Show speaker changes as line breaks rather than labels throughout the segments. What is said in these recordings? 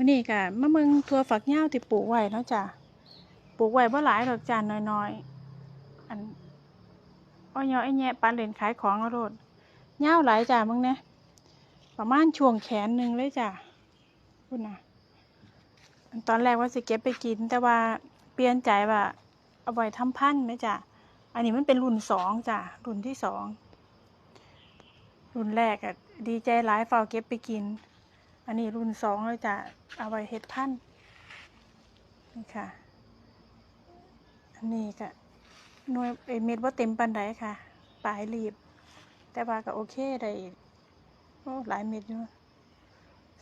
มื้อนี้ก็มาเบิ่งถั่วฝักยาวที่ปลูกไว้เนาะจ้ะปลูกไว้บ่หลายดอกจ้ะน้อยๆอันอ้อยอไอ้แยะปานเล่นขายของเอาโลดยาหลายจ้ะมึงเนี่ยประมาณช่วงแขนหนึ่งเลยจ้ะพุ่นน่ะตอนแรกว่าสิเก็บไปกิน แต่ว่าเปลี่ยนใจว่าเอาไว้ทำพันธุ์แม่จ้ะอันนี้มันเป็นรุ่นสองจ้ะรุ่นที่สองรุ่นแรกอะดีใจหลายเฝ้าเก็บไปกิน อันนี้รุ่นสองเลยจะเอาไว้เฮ็ดพันนี่ค่ะ อันนี้ก็หน่วยเอยเม็ดว่าเต็มปันไดค่ะ ปลายรีบ แต่ว่าก็โอเคได้โอ้หลายเม็ดอยู่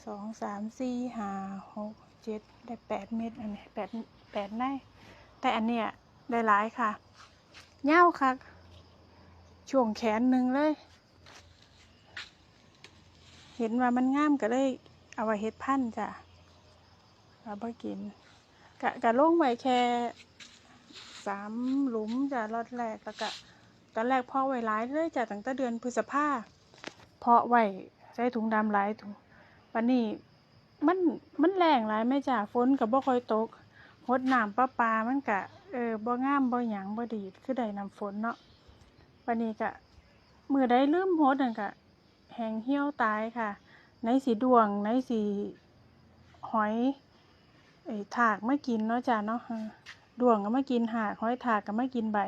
สองสามสี่ห้าหกเจ็ดได้แปดเม็ดอันนี้แปดแปดได้แต่อันเนี้ยได้หลายค่ะเง่าค่ะ ช่วงแขนหนึ่งเลย เห็นว่ามันงามก็เลย เอาไว้เฮ็ดพันธุ์จ้ะเอาไปกินกะกะลงไว้แค่สามหลุมจ้ะรอดแรกแล้วก็ตอนแรกเพาะไว้หลายเลยจ้ะตั้งแต่เดือนพฤษภาเพาะไว้ใส่ถุงดำหลายถุงวันนี้มันมันแรงหลายแม่จ้ะฝนก็บ่ค่อยตกหดน้ำประปลามันก็เออบ่งามบ่หยังบ่ดีคือได้น้ำฝนเนาะวันนี้ก็มือได้ลืมหดนั่นก็แห้งเหี่ยวตายค่ะ ในสีดวงในสีหอยไอ้ถากมากินเนาะจ้ะเนาะดวงก็ไมากินหากหอยถากก็ไมากินใบ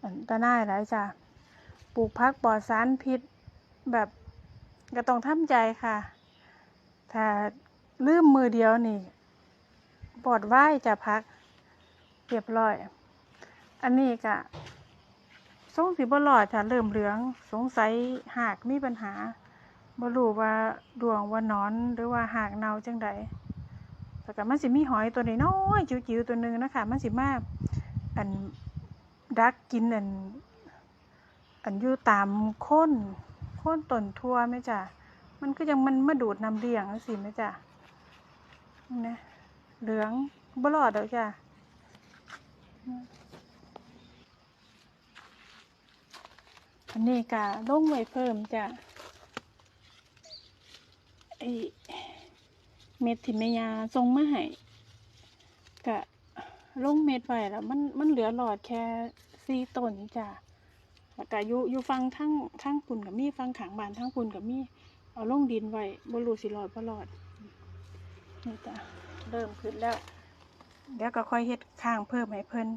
อันตาหน้ายหลายจ้ะปลูกพักปลอดสารพิษแบบก็ต้องทำใจค่ะถ้าลืมมือเดียวนี่ปลอดไหวจะพักเรียบร้อย อันนี้ก็สงสิบ่รอดจ้ะเริ่มเหลืองสงสัยหากมีปัญหา บ่รู้ว่าดวงว่านอนหรือว่าหากเนาจังใดแต่ก็มันสิมีหอยตัวน้อยๆจิ๋วๆตัวหนึงนะคะมันสิมาอันดักกินอันอันอยู่ตามโคนโคนต้นทั่วไหมจ้ะมันก็ยังมันมาดูดน้ำเลี้ยงจังซี่ไหมจ้ะนี่นะเหลืองบ่รอดดอกจ้ะอันนี้ก็ลงไว้เพิ่มจ้ะ อ้เม็ดที่แม่ยาส่งมาให้ก็ลงเม็ดไว้แล้วมันมันเหลือหลอดแค่สี่ต้นจ้ะแล้วก็อยู่อยู่ฟังทั้งทั้งปุ่นกับมีฟังขางบานทั้งปุ่นกับมีเอาลงดินไว้บรูสิรอดบ่รอดนี่จ้ะเริ่มขึ้นแล้วเดี๋ยวก็ค่อยเฮ็ดข้างเพิ่มให้เพิ่น